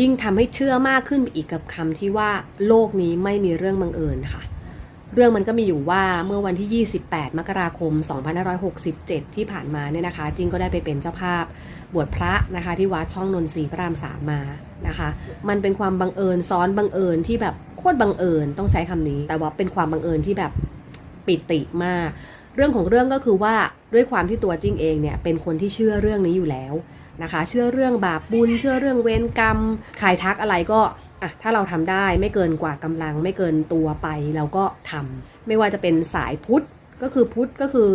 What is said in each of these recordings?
ยิ่งทำให้เชื่อมากขึ้นไปอีกกับคำที่ว่าโลกนี้ไม่มีเรื่องบังเอิญค่ะ เรื่องมันก็มีอยู่ว่าเมื่อวันที่ 28 มกราคม 2567 ที่ผ่านมาเนี่ยนะคะ จิงก็ได้ไปเป็นเจ้าภาพบวชพระนะคะ ที่วัดช่องนนทรีพระรามสามมานะคะ มันเป็นความบังเอิญซ้อนบังเอิญที่แบบโคตรบังเอิญต้องใช้คำนี้ แต่ว่าเป็นความบังเอิญที่แบบปิติมาก เรื่องของเรื่องก็คือว่าด้วยความที่ตัวจิ้งเองเนี่ยเป็นคนที่เชื่อเรื่องนี้อยู่แล้ว นะคะ เชื่อเรื่องบาปบุญ เชื่อเรื่องเวรกรรมใครทักอะไรก็อะถ้าเราทำได้ไม่เกินกว่ากำลังไม่เกินตัวไปเราก็ทำไม่ว่าจะเป็นสายพุทธก็คือพุทธก็คือ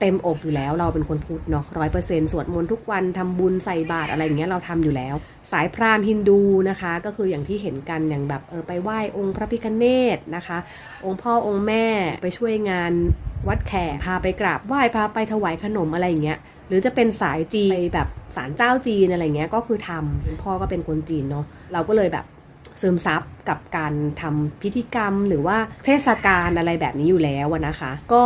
เต็มอกอยู่แล้วเราเป็นคนพุทธเนาะร้อยเปอร์เซ็นต์สวดมนต์ทุกวันทำบุญใส่บาตรอะไรอย่างเงี้ยเราทำอยู่แล้ว สายพราหมณ์ฮินดูนะคะ ก็คืออย่างที่เห็นกันอย่างแบบเออไปไหว้องค์พระพิฆเนศนะคะ องค์พ่อองค์แม่ไปช่วยงานวัดแขกพาไปกราบไหว้พาไปถวายขนมอะไรอย่างเงี้ย หรือจะเป็นสายจีนแบบสารเจ้าจีนอะไรเงี้ยก็คือทำพ่อก็เป็นคนจีนเนาะเราก็เลยแบบซึมซับกับการทำพิธีกรรมหรือว่าเทศกาลอะไรแบบนี้อยู่แล้วนะคะ ก็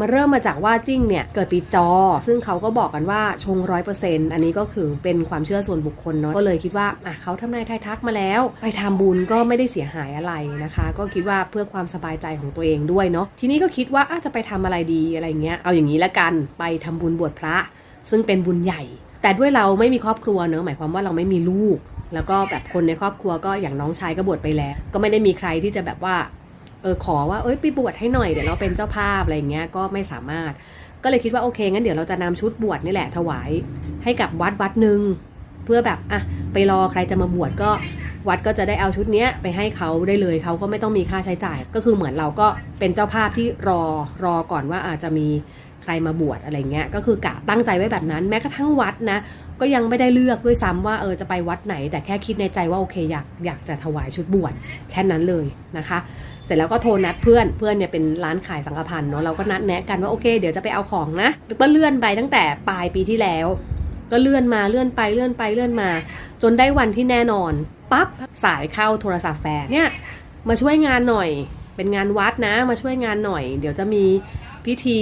มาเริ่มมาจากว่าจิ้งเนี่ย เกิดปีจอ ซึ่งเขาก็บอกกันว่าชงร้อยเปอร์เซ็นต์อันนี้ก็คือเป็นความเชื่อส่วนบุคคลเนาะก็เลยคิดว่าอะเขาทำนายทายทักมาแล้ว ไปทำบุญก็ไม่ได้เสียหายอะไรนะคะ ก็คิดว่าเพื่อความสบายใจของตัวเองด้วยเนาะทีนี้ก็คิดว่าอาจจะไปทำอะไรดีอะไรเงี้ยเอาอย่างนี้ละกันไปทำบุญบวชพระ ซึ่งเป็นบุญใหญ่ แต่ด้วยเราไม่มีครอบครัวเนอะหมายความว่าเราไม่มีลูก แล้วก็แบบคนในครอบครัวก็อย่างน้องชายก็บวชไปแล้ว ก็ไม่ได้มีใครที่จะแบบว่าเออขอว่าเอ้ยไปบวชให้หน่อยเดี๋ยวเราเป็นเจ้าภาพอะไรอย่างเงี้ยก็ไม่สามารถ ก็เลยคิดว่าโอเคงั้นเดี๋ยวเราจะนำชุดบวชนี่แหละถวายให้กับวัดวัดหนึ่งเพื่อแบบอะไปรอใครจะมาบวชก็วัดก็จะได้เอาชุดเนี้ยไปให้เขาได้เลยเขาก็ไม่ต้องมีค่าใช้จ่าย ก็คือเหมือนเราก็เป็นเจ้าภาพที่รอรอก่อนว่าอาจจะมี ใครมาบวชอะไรเงี้ยก็คือกะตั้งใจไว้แบบนั้น แม้กระทั่งวัดนะ ก็ยังไม่ได้เลือกด้วยซ้ำว่าเออจะไปวัดไหน แต่แค่คิดในใจว่าโอเคอยากอยากจะถวายชุดบวชแค่นั้นเลยนะคะ เสร็จแล้วก็โทรนัดเพื่อนเพื่อนเนี่ยเป็นร้านขายสังฆพันธ์เนาะเราก็นัดแนะกันว่าโอเคเดี๋ยวจะไปเอาของนะก็เลื่อนไปตั้งแต่ปลายปีที่แล้ว ก็เลื่อนมาเลื่อนไปเลื่อนไปเลื่อนมา จนได้วันที่แน่นอนปั๊บสายเข้าโทรศัพท์แฟนเนี่ยมาช่วยงานหน่อย เป็นงานวัดนะ มาช่วยงานหน่อย เดี๋ยวจะมีพิธี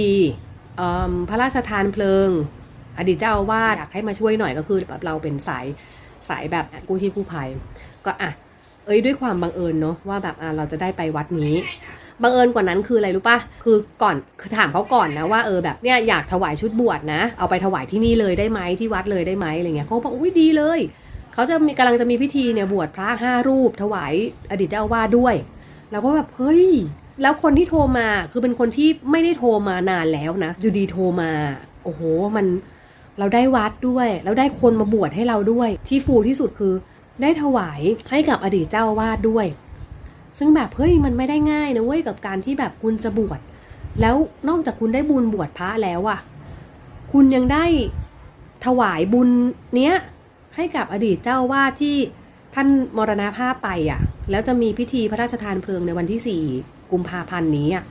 พระราชทานเพลิง อดีตเจ้าอาวาสอยากให้มาช่วยหน่อยก็คือแบบเราเป็นสายสายแบบกู้ชีพกู้ภัย ก็อะเอ้ยด้วยความบังเอิญเนาะว่าแบบอะเราจะได้ไปวัดนี้บังเอิญกว่านั้นคืออะไรรู้ปะคือก่อนคือถามเขาก่อนนะว่าเออแบบเนี่ยอยากถวายชุดบวชนะ เอาไปถวายที่นี่เลยได้ไหมที่วัดเลยได้ไหมอะไรเงี้ยเขาบอกอุ้ยดีเลย เขาจะมีกำลังจะมีพิธีเนี่ยบวชพระห้ารูปถวายอดีตเจ้าอาวาสด้วยเราก็แบบเฮ้ย แล้วคนที่โทรมาคือเป็นคนที่ไม่ได้โทรมานานแล้วนะอยู่ดีโทรมา โอ้โห มันเราได้วัดด้วย แล้วได้คนมาบวชให้เราด้วย ที่ฟูที่สุดคือ ได้ถวายให้กับอดีตเจ้าวาสด้วย ซึ่งแบบเฮ้ยมันไม่ได้ง่ายนะเว้ยกับการที่แบบคุณจะบวชแล้วนอกจากคุณได้บุญบวชพระแล้วอะคุณยังได้ถวายบุญเนี้ยให้กับอดีตเจ้าวาสที่ท่านมรณภาพไปอะแล้วจะมีพิธีพระราชทานเพลิงในวันที่สี่ กุมภาพันธ์นี้อะ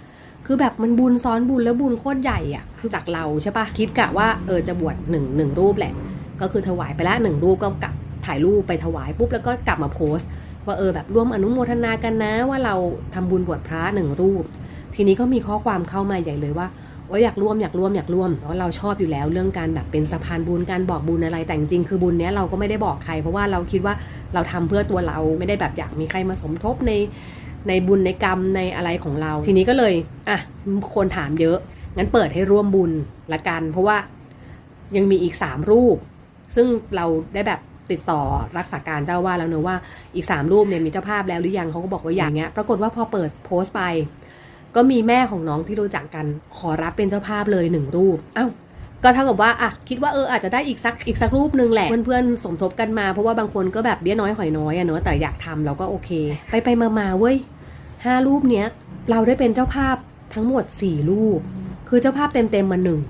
คือแบบมันบุญซ้อนบุญแล้วบุญโคตรใหญ่อะคือจากเราใช่ปะคิดกะว่าเออจะบวชหนึ่งหนึ่งรูปแหละ ก็คือถวายไปละหนึ่งรูปก็กลับถ่ายรูปไปถวายปุ๊บแล้วก็กลับมาโพสต์ว่าเออแบบร่วมอนุโมทนากันนะว่าเราทำบุญบวชพระหนึ่งรูป ทีนี้ก็มีข้อความเข้ามาใหญ่เลยว่าโอ้ยอยากร่วมอยากร่วมอยากร่วมเพราะเราชอบอยู่แล้วเรื่องการแบบเป็นสะพานบุญการบอกบุญอะไรแต่จริงคือบุญเนี้ยเราก็ไม่ได้บอกใคร เพราะว่าเราคิดว่าเราทำเพื่อตัวเราไม่ได้แบบอยากมีใครมาสมทบใน ในบุญในกรรมในอะไรของเรา ทีนี้ก็เลยอะคนถามเยอะ งั้นเปิดให้ร่วมบุญละกัน เพราะว่ายังมีอีกสามรูป ซึ่งเราได้แบบติดต่อรักษาการเจ้าว่าแล้วเนอะว่าอีกสามรูปเนี่ยมีเจ้าภาพแล้วหรือยังเขาก็บอกว่าอย่างเงี้ย ปรากฏว่าพอเปิดโพสต์ไป ก็มีแม่ของน้องที่รู้จักกันขอรับเป็นเจ้าภาพเลยหนึ่งรูปเอ้า ก็เท่ากับว่าอะคิดว่าเอออาจจะได้อีกสักอีกสักรูปหนึ่งแหละเพื่อนๆสมทบกันมาเพราะว่าบางคนก็แบบเบี้ยน้อยหอยน้อยอะเนอะแต่อยากทำเราก็โอเค ไปไปมามาเว้ยห้ารูปเนี้ยเราได้เป็นเจ้าภาพทั้งหมดสี่รูป คือเจ้าภาพเต็มเต็มมาหนึ่ง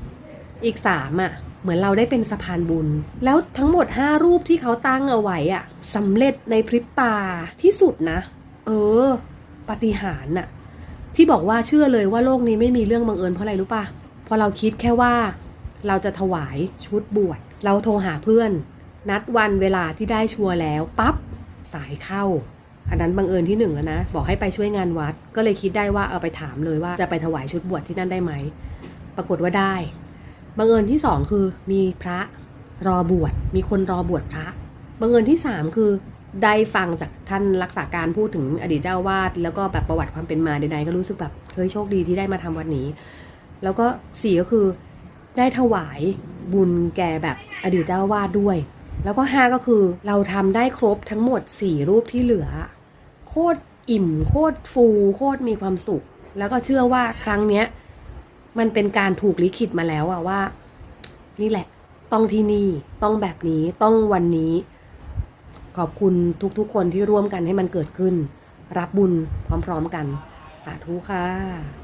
อีกสามอะเหมือนเราได้เป็นสะพานบุญ แล้วทั้งหมด 5 รูปที่เขาตั้งเอาไว้อะสำเร็จในพริบตาที่สุดนะ เออปาฏิหาริย์น่ะที่บอกว่าเชื่อเลยว่าโลกนี้ไม่มีเรื่องบังเอิญเพราะอะไรรู้ปะเพอเราคิดแค่ว่า เราจะถวายชุดบวชเราโทรหาเพื่อน นัดวันเวลาที่ได้ชัวร์แล้วปั๊บสายเข้า อันนั้นบังเอิญที่หนึ่งแล้วนะ บอกให้ไปช่วยงานวัด ก็เลยคิดได้ว่าเอาไปถามเลยว่าจะไปถวายชุดบวชที่นั่นได้ไหม ปรากฏว่าได้ บังเอิญที่สองคือมีพระรอบวช มีคนรอบวชพระ บังเอิญที่สามคือได้ฟังจากท่านรักษาการพูดถึงอดีตเจ้าวาดแล้วก็แบบประวัติความเป็นมาใดๆก็รู้สึกแบบเฮ้ยโชคดีที่ได้มาทำวันนี้ แล้วก็สี่ก็คือ ได้ถวายบุญแก่แบบอดีตเจ้าวาดด้วย แล้วก็ห้าก็คือเราทำได้ครบทั้งหมดสี่รูปที่เหลือ โคตรอิ่ม โคตรฟูโคตรมีความสุข แล้วก็เชื่อว่าครั้งเนี้ยมันเป็นการถูกลิขิตมาแล้วอะว่า นี่แหละ ต้องที่นี่ต้องแบบนี้ต้องวันนี้ ขอบคุณทุกๆคนที่ร่วมกันให้มันเกิดขึ้น รับบุญพร้อมๆกัน สาธุค่ะ